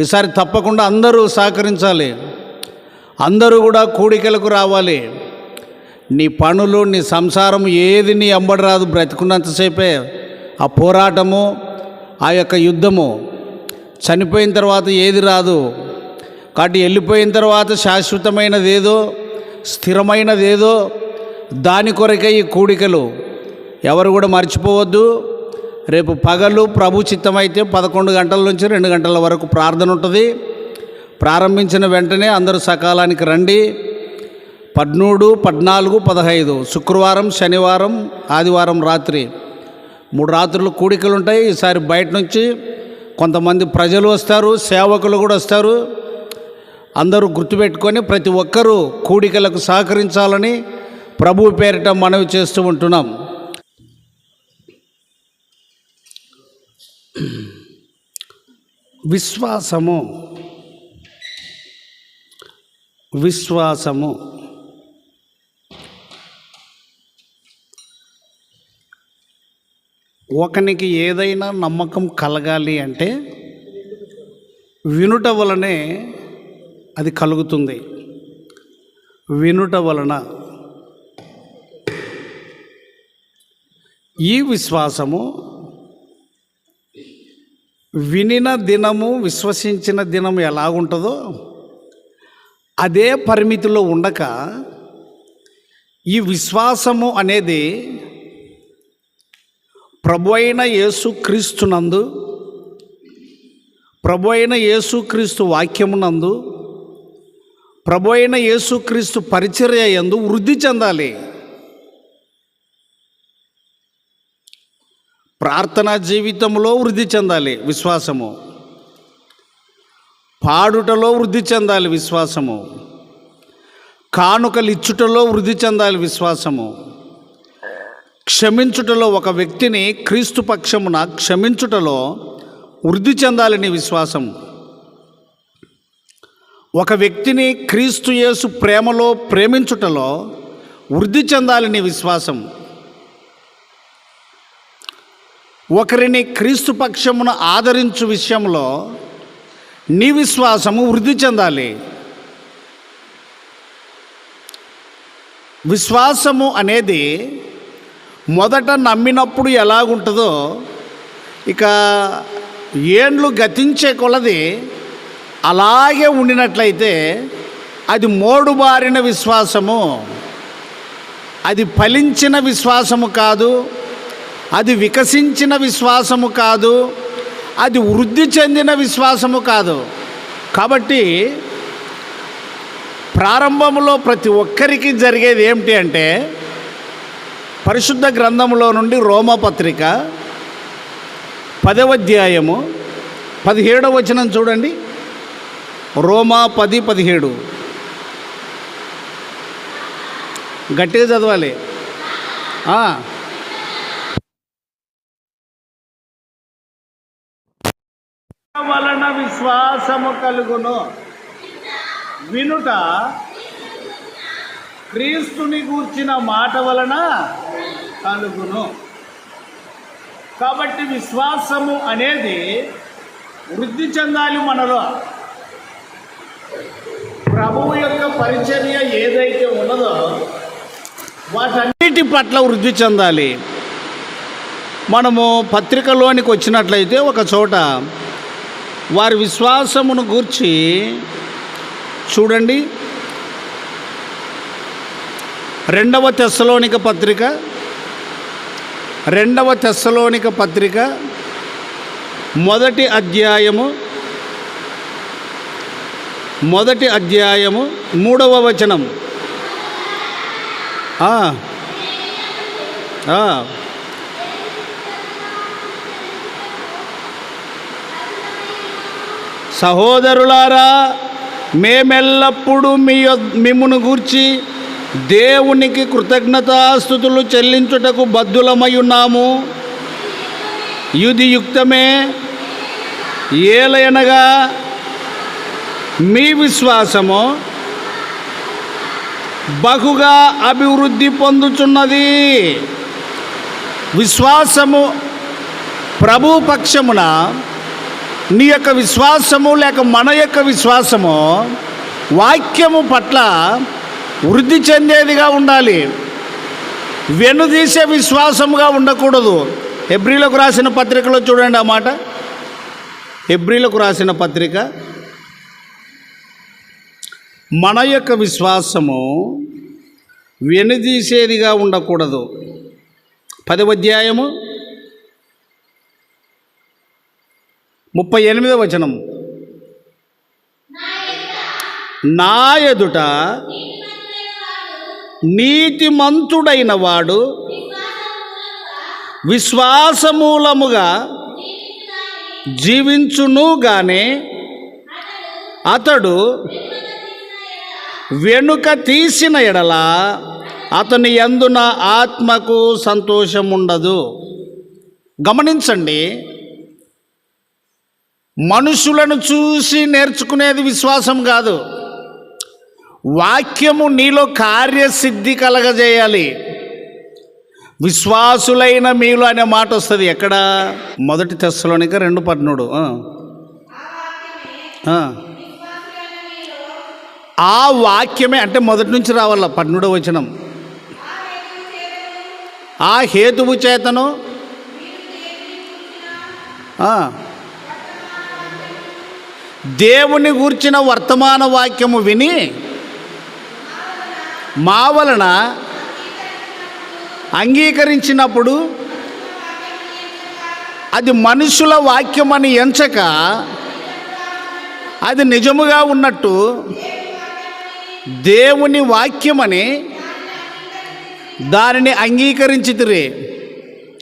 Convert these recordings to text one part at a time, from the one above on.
ఈసారి తప్పకుండా అందరూ సహకరించాలి. అందరూ కూడా కూడికలకు రావాలి. నీ పనులు నీ సంసారం ఏది నీ అంబడి రాదు. బ్రతికున్నంతసేపే ఆ పోరాటము ఆ యొక్క యుద్ధము చనిపోయిన తర్వాత ఏది రాదు. కాబట్టి వెళ్ళిపోయిన తర్వాత శాశ్వతమైనది ఏదో స్థిరమైనది ఏదో దాని కొరకే ఈ కూడికలు. ఎవరు కూడా మర్చిపోవద్దు. రేపు పగలు ప్రభు చిత్తమైతే పదకొండు గంటల నుంచి రెండు గంటల వరకు ప్రార్థన ఉంటుంది. ప్రారంభించిన వెంటనే అందరూ సకాలానికి రండి. పద్మూడు పద్నాలుగు పదహైదు శుక్రవారం శనివారం ఆదివారం రాత్రి మూడు రాత్రులు కూడికలు ఉంటాయి. ఈసారి బయట నుంచి కొంతమంది ప్రజలు వస్తారు సేవకులు కూడా వస్తారు. అందరూ గుర్తుపెట్టుకొని ప్రతి ఒక్కరూ కూడికలకు సహకరించాలని ప్రభు పేరిట మనవి చేస్తూ ఉంటున్నాం. విశ్వాసము. విశ్వాసము. ఒకనికి ఏదైనా నమ్మకం కలగాలి అంటే వినుట వలనే అది కలుగుతుంది. వినుట వలన ఈ విశ్వాసము వినిన దినము విశ్వసించిన దినం ఎలాగుంటుందో అదే పరిమితిలో ఉండక ఈ విశ్వాసము అనేది ప్రభు అయిన యేసుక్రీస్తునందు ప్రభు అయిన యేసుక్రీస్తు వాక్యమునందు ప్రభు అయిన యేసుక్రీస్తు పరిచర్య ఎందు వృద్ధి చెందాలి. ప్రార్థనా జీవితంలో వృద్ధి చెందాలి విశ్వాసము. పాడుటలో వృద్ధి చెందాలి విశ్వాసము. కానుకలు ఇచ్చుటలో వృద్ధి చెందాలి విశ్వాసము. క్షమించుటలో ఒక వ్యక్తిని క్రీస్తు పక్షమున క్షమించుటలో వృద్ధి చెందాలి నీ విశ్వాసం. ఒక వ్యక్తిని క్రీస్తు యేసు ప్రేమలో ప్రేమించుటలో వృద్ధి చెందాలి నీ విశ్వాసం. ఒకరిని క్రీస్తు పక్షమును ఆదరించు విషయంలో నీ విశ్వాసము వృద్ధి చెందాలి. విశ్వాసము అనేది మొదట నమ్మినప్పుడు ఎలాగుంటుందో ఇక ఏండ్లు గతించే కొలది అలాగే ఉండినట్లయితే అది మోడుబారిన విశ్వాసము. అది ఫలించిన విశ్వాసము కాదు. అది వికసించిన విశ్వాసము కాదు అది వృద్ధి చెందిన విశ్వాసము కాదు. కాబట్టి ప్రారంభంలో ప్రతి ఒక్కరికి జరిగేది ఏమిటి అంటే పరిశుద్ధ గ్రంథంలో నుండి రోమపత్రిక పదవ అధ్యాయము పదిహేడవ వచనం చూడండి. రోమా పది పదిహేడు. గట్టిగా చదవాలి. వలన విశ్వాసము కలుగును. వినుట క్రీస్తుని గూర్చిన మాట వలన కలుగును. కాబట్టి విశ్వాసము అనేది వృద్ధి చెందాలి మనలో. ప్రభువు యొక్క పరిచర్య ఏదైతే ఉన్నదో వాటన్నిటి పట్ల వృద్ధి చెందాలి. మనము పత్రికలోనికి వచ్చినట్లయితే ఒక చోట వారి విశ్వాసమును గూర్చి చూడండి. రెండవ తెస్సలోనిక పత్రిక రెండవ తెస్సలోనిక పత్రిక మొదటి అధ్యాయము మొదటి అధ్యాయము మూడవ వచనం ఆ, ఆ. సహోదరులారా మేమెల్లప్పుడూ మీ మిమ్మును గూర్చి దేవునికి కృతజ్ఞతాస్థుతులు చెల్లించుటకు బద్దులమై ఉన్నాము. ఇది యుక్తమే ఏలయనగా మీ విశ్వాసము బహుగా అభివృద్ధి పొందుచున్నది. విశ్వాసము ప్రభు పక్షమున నీ యొక్క విశ్వాసము లేక మన యొక్క విశ్వాసము వాక్యము పట్ల వృద్ధి చెందేదిగా ఉండాలి. వెనుదీసే విశ్వాసముగా ఉండకూడదు. ఎబ్రిలకు రాసిన పత్రికలో చూడండి ఆ మాట. ఎబ్రిలకు రాసిన పత్రిక. మన యొక్క విశ్వాసము వెనుదీసేదిగా ఉండకూడదు. పదవ అధ్యాయము ముప్పై ఎనిమిదో వచనం. నా ఎదుట నీతిమంతుడైన వాడు విశ్వాసమూలముగా జీవించును గానే అతడు వెనుక తీసిన ఎడల అతని ఎందున ఆత్మకు సంతోషం ఉండదు గమనించండి మనుషులను చూసి నేర్చుకునేది విశ్వాసం కాదు. వాక్యము నీలో కార్యసిద్ధి కలగజేయాలి. విశ్వాసులైన మీలో అనే మాట వస్తుంది. ఎక్కడ? మొదటి తెస్సలోనిక రెండు పద్నుడు ఆ. వాక్యమే అంటే మొదటి నుంచి రావాల పద్నుడో వచనం. ఆ హేతువు చేతను. ఆ. దేవుని గూర్చిన వర్తమాన వాక్యము విని మా వలన అంగీకరించినప్పుడు అది మనుషుల వాక్యమని ఎంచక అది నిజముగా ఉన్నట్టు దేవుని వాక్యమని దానిని అంగీకరించితిరి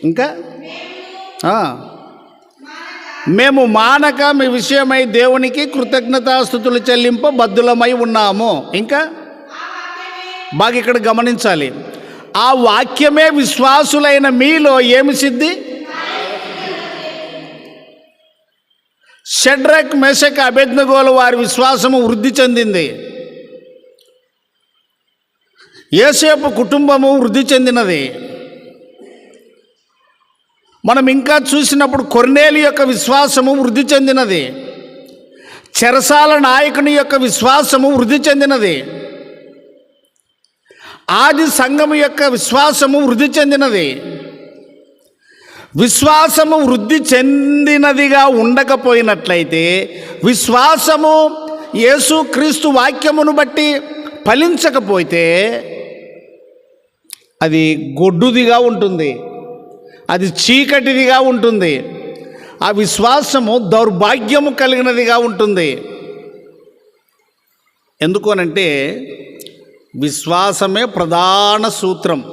ఇంకా ఆ. మేము మానక మీ విషయమై దేవునికి కృతజ్ఞతాస్థుతులు చెల్లింప బద్దులమై ఉన్నాము. ఇంకా? బాగా ఇక్కడ గమనించాలి. ఆ వాక్యమే విశ్వాసులైన మీలో ఏమి సిద్ధి? షడ్రక్ మెషక్ అభెజ్ఞగోలు వారి విశ్వాసము వృద్ధి చెందింది. ఏసేపు కుటుంబము వృద్ధి చెందినది. మనం ఇంకా చూసినప్పుడు కొర్నేలి యొక్క విశ్వాసము వృద్ధి చెందినది. చెరసాల నాయకుని యొక్క విశ్వాసము వృద్ధి చెందినది. ఆది సంఘము యొక్క విశ్వాసము వృద్ధి చెందినది. విశ్వాసము వృద్ధి చెందినదిగా ఉండకపోయినట్లయితే విశ్వాసము యేసుక్రీస్తు వాక్యమును బట్టి ఫలించకపోతే అది గొడ్డుదిగా ఉంటుంది. అది చీకటిదిగా ఉంటుంది. ఆ విశ్వాసము దౌర్భాగ్యము కలిగినదిగా ఉంటుంది. ఎందుకనంటే విశ్వాసమే ప్రధాన సూత్రం.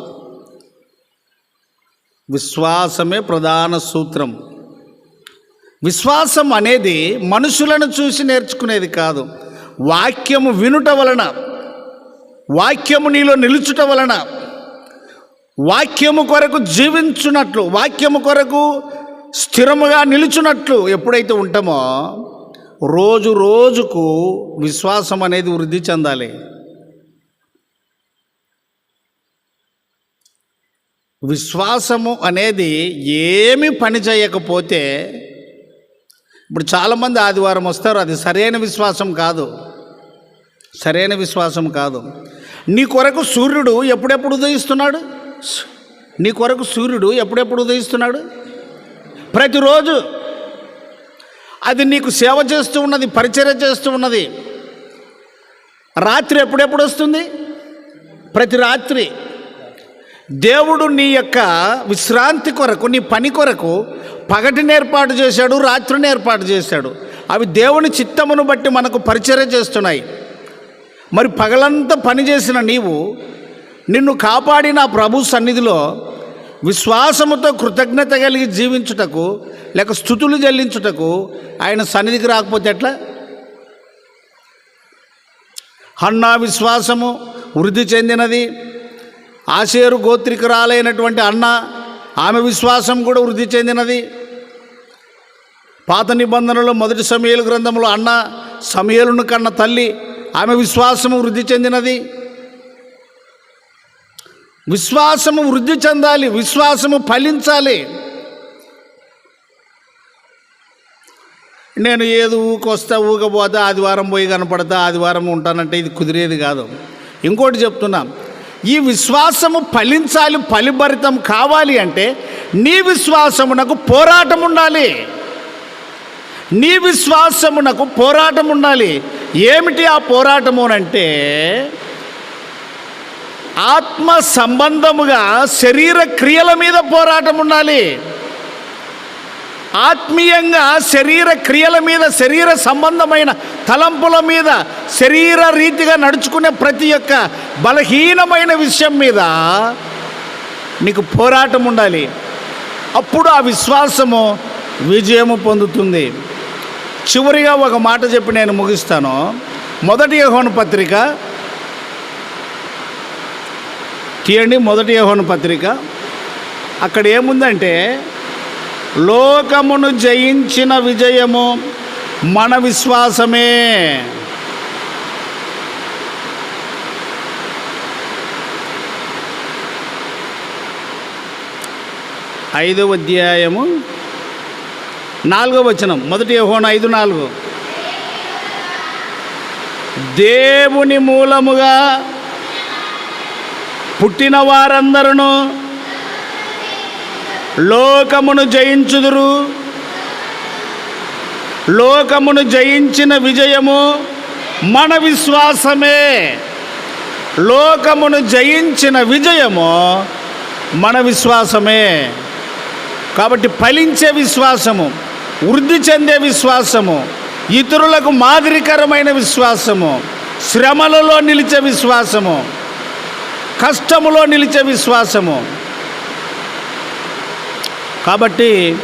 విశ్వాసమే ప్రధాన సూత్రం. విశ్వాసం అనేది మనుషులను చూసి నేర్చుకునేది కాదు. వాక్యము వినుట వలన వాక్యము నీలో నిలుచుట వలన వాక్యము కొరకు జీవించున్నట్లు వాక్యము కొరకు స్థిరముగా నిలుచున్నట్లు ఎప్పుడైతే ఉంటామో రోజు రోజుకు విశ్వాసం అనేది వృద్ధి చెందాలి. విశ్వాసము అనేది ఏమి పని చేయకపోతే ఇప్పుడు చాలామంది ఆదివారం వస్తారు అది సరైన విశ్వాసం కాదు. సరైన విశ్వాసం కాదు. నీ కొరకు సూర్యుడు ఎప్పుడెప్పుడు ఉదయిస్తున్నాడు? నీ కొరకు సూర్యుడు ఎప్పుడెప్పుడు ఉదయిస్తున్నాడు? ప్రతిరోజు అది నీకు సేవ చేస్తూ ఉన్నది పరిచర్య చేస్తూ ఉన్నది. రాత్రి ఎప్పుడెప్పుడు వస్తుంది? ప్రతి రాత్రి. దేవుడు నీ యొక్క విశ్రాంతి కొరకు నీ పని కొరకు పగటిని ఏర్పాటు చేశాడు రాత్రిని ఏర్పాటు చేశాడు. అవి దేవుని చిత్తమును బట్టి మనకు పరిచర్య చేస్తున్నాయి. మరి పగలంతా పని చేసిన నీవు నిన్ను కాపాడిన ప్రభు సన్నిధిలో విశ్వాసముతో కృతజ్ఞత కలిగి జీవించుటకు లేక స్థుతులు చెల్లించుటకు ఆయన సన్నిధికి రాకపోతే ఎట్లా? హన్నా విశ్వాసము వృద్ధి చెందినది. ఆశేరు గోత్రికురాలైనటువంటి అన్న ఆమె విశ్వాసం కూడా వృద్ధి చెందినది. పాత నిబంధనలో మొదటి సమయలు గ్రంథంలో అన్న సమయలను కన్న తల్లి ఆమె విశ్వాసము వృద్ధి చెందినది. విశ్వాసము వృద్ధి చెందాలి విశ్వాసము ఫలించాలి. నేను ఏదో ఊకొస్తా ఊకపోతా ఆదివారం పోయి కనపడతా ఆదివారం ఉంటానంటే ఇది కుదిరేది కాదు. ఇంకోటి చెప్తున్నా ఈ విశ్వాసము ఫలించాలి ఫలిభరితం కావాలి అంటే నీ విశ్వాసమునకు పోరాటం ఉండాలి. నీ విశ్వాసమునకు పోరాటం ఉండాలి. ఏమిటి ఆ పోరాటము అంటే ఆత్మ సంబంధముగా శరీర క్రియల మీద పోరాటం ఉండాలి. ఆత్మీయంగా శరీర క్రియల మీద శరీర సంబంధమైన తలంపుల మీద శరీర రీతిగా నడుచుకునే ప్రతి ఒక్క బలహీనమైన విషయం మీద నీకు పోరాటం ఉండాలి. అప్పుడు ఆ విశ్వాసము విజయము పొందుతుంది. చివరిగా ఒక మాట చెప్పి నేను ముగిస్తాను. మొదటి యెహోను పత్రిక తీయండి మొదటి యెహోను పత్రిక. అక్కడ ఏముందంటే లోకమును జయించిన విజయము మన విశ్వాసమే. ఐదవ అధ్యాయము నాలుగో వచనం మొదటి యెహోను ఐదు నాలుగు. దేవుని మూలముగా పుట్టిన వారందరూ లోకమును జయించుదురు. లోకమును జయించిన విజయము మన విశ్వాసమే. లోకమును జయించిన విజయము మన విశ్వాసమే. కాబట్టి ఫలించే విశ్వాసము వృద్ధి చెందే విశ్వాసము ఇతరులకు మాదిరికరమైన విశ్వాసము శ్రమలలో నిలిచే విశ్వాసము కష్టములో నిలిచే విశ్వాసము. కాబట్టి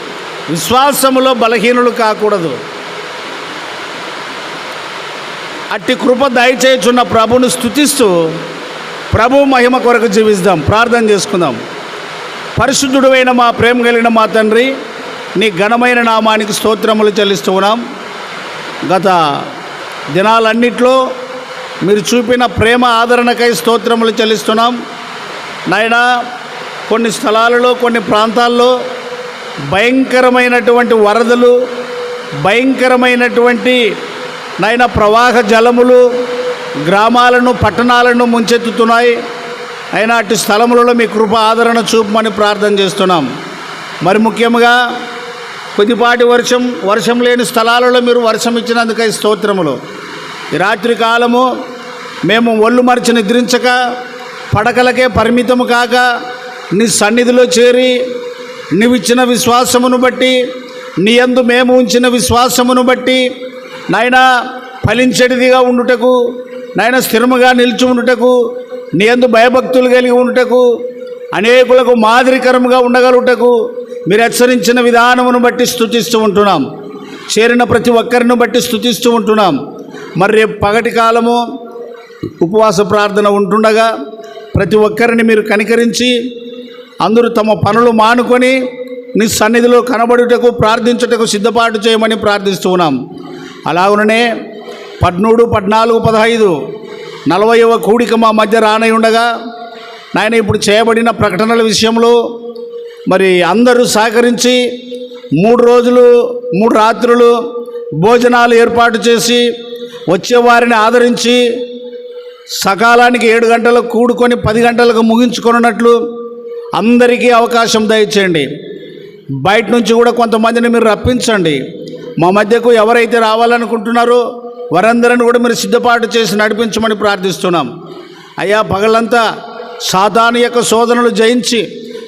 విశ్వాసములో బలహీనులు కాకూడదు. అట్టి కృప దయచేయుచున్న ప్రభును స్థుతిస్తూ ప్రభు మహిమ కొరకు జీవిస్తాం ప్రార్థన చేసుకుందాం. పరిశుద్ధుడైన మా ప్రేమ కలిగిన మా తండ్రి నీ ఘనమైన నామానికి స్తోత్రములు చెల్లిస్తూ ఉన్నాం. గత దినాలన్నిట్లో మీరు చూపిన ప్రేమ ఆదరణకై స్తోత్రములు చెల్లిస్తున్నాం. నాయనా కొన్ని స్థలాలలో కొన్ని ప్రాంతాల్లో భయంకరమైనటువంటి వరదలు భయంకరమైనటువంటి నాయన ప్రవాహ జలములు గ్రామాలను పట్టణాలను ముంచెత్తుతున్నాయి. అయినా అటు స్థలములలో మీ కృప ఆదరణ చూపమని ప్రార్థన చేస్తున్నాం. మరి ముఖ్యంగా కొద్దిపాటి వర్షం వర్షం లేని స్థలాలలో మీరు వర్షం ఇచ్చినందుకై స్తోత్రములు. రాత్రి కాలము మేము ఒళ్ళు మరిచి నిద్రించక పడకలకే పరిమితము కాక నీ సన్నిధిలో చేరి నీవిచ్చిన విశ్వాసమును బట్టి నీ యందు మేము ఉంచిన విశ్వాసమును బట్టి నాయన ఫలించడిదిగా ఉండుటకు నాయన స్థిరముగా నిలిచి ఉండుటకు నీ యందు భయభక్తులు కలిగి ఉండుటకు అనేకులకు మాదిరికరముగా ఉండగలుగుటకు మీరు హెచ్చరించిన విధానమును బట్టి స్థుతిస్తూ ఉంటున్నాం. చేరిన ప్రతి ఒక్కరిని బట్టి స్థుతిస్తూ ఉంటున్నాం. మరి రేపు పగటి కాలము ఉపవాస ప్రార్థన ఉంటుండగా ప్రతి ఒక్కరిని మీరు కనికరించి అందరూ తమ పనులు మానుకొని నీ సన్నిధిలో కనబడుటకు ప్రార్థించుటకు సిద్ధపాటు చేయమని ప్రార్థిస్తూ ఉన్నాం. అలాగుననే పద్మూడు పద్నాలుగు పదహైదు నలభైవ కూడిక మా మధ్య రానై ఉండగా నాయన ఇప్పుడు చేయబడిన ప్రకటనల విషయంలో మరి అందరూ సహకరించి మూడు రోజులు మూడు రాత్రులు భోజనాలు ఏర్పాటు చేసి వచ్చేవారిని ఆదరించి సకాలానికి ఏడు గంటలకు కూడుకొని పది గంటలకు ముగించుకున్నట్లు అందరికీ అవకాశం దయచేయండి. బయట నుంచి కూడా కొంతమందిని మీరు రప్పించండి. మా మధ్యకు ఎవరైతే రావాలనుకుంటున్నారో వారందరిని కూడా మీరు సిద్ధపాటు చేసి నడిపించమని ప్రార్థిస్తున్నాం. అయ్యా పగలంతా సాధారణ యొక్క శోధనలు జయించి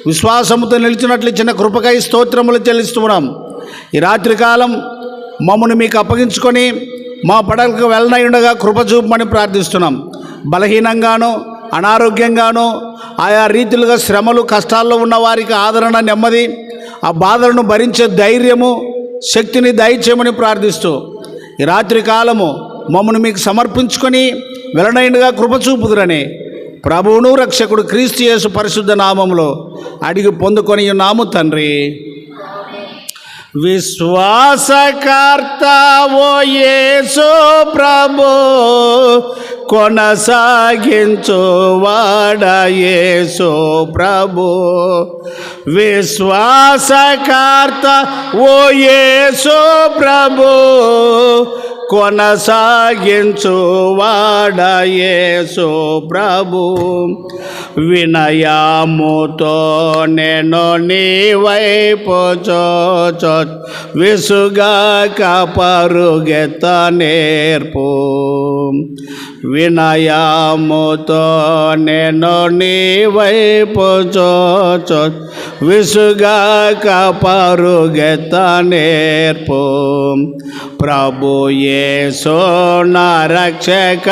విశ్వాసముతో నిలిచినట్లు ఇచ్చిన కృపకై స్తోత్రములు చెల్లిస్తున్నాం. ఈ రాత్రికాలం మమ్మల్ని మీకు అప్పగించుకొని మా పడలకు వెళ్ళనయుండగా కృప చూపమని ప్రార్థిస్తున్నాం. బలహీనంగానో అనారోగ్యంగానో ఆయా రీతిలుగా శ్రమలు కష్టాల్లో ఉన్న వారికి ఆదరణ నెమ్మది ఆ బాధలను భరించే ధైర్యము శక్తిని దయచేయమని ప్రార్థిస్తూ ఈ రాత్రి కాలము మమ్మను మీకు సమర్పించుకొని వెలనైనగా కృపచూపుదురని ప్రభువును రక్షకుడు క్రీస్తు యేసు పరిశుద్ధ నామంలో అడిగి పొందుకొని నాము తండ్రి. విశ్వాసకర్త ఓ యేసు ప్రభు కొనసాగించు వాడయేసు ప్రభు. విశ్వాసకర్త ఓ యేసు ప్రభు కొనసాగించు వాడయేసు ప్రభు. వినయాముతో నేను నీ వైపు చోచో విసుగా పరుగెత్త నేర్పు. వినయాముతో నేను నీ వైపు చోచో విసుగా పరుగెత్త నేర్పు. ప్రభు యేసో నా రక్షక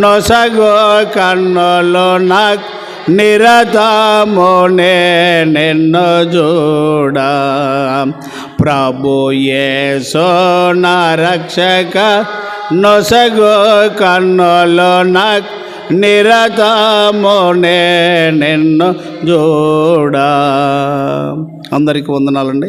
నొసగో కన్నులు నాకు నిరతము నిన్ను చూడ ప్రభు ఏసో నా రక్షక నొసగో కన్నులు నాకు నిరతము నిన్ను చూడ అందరికీ వందనాలండి.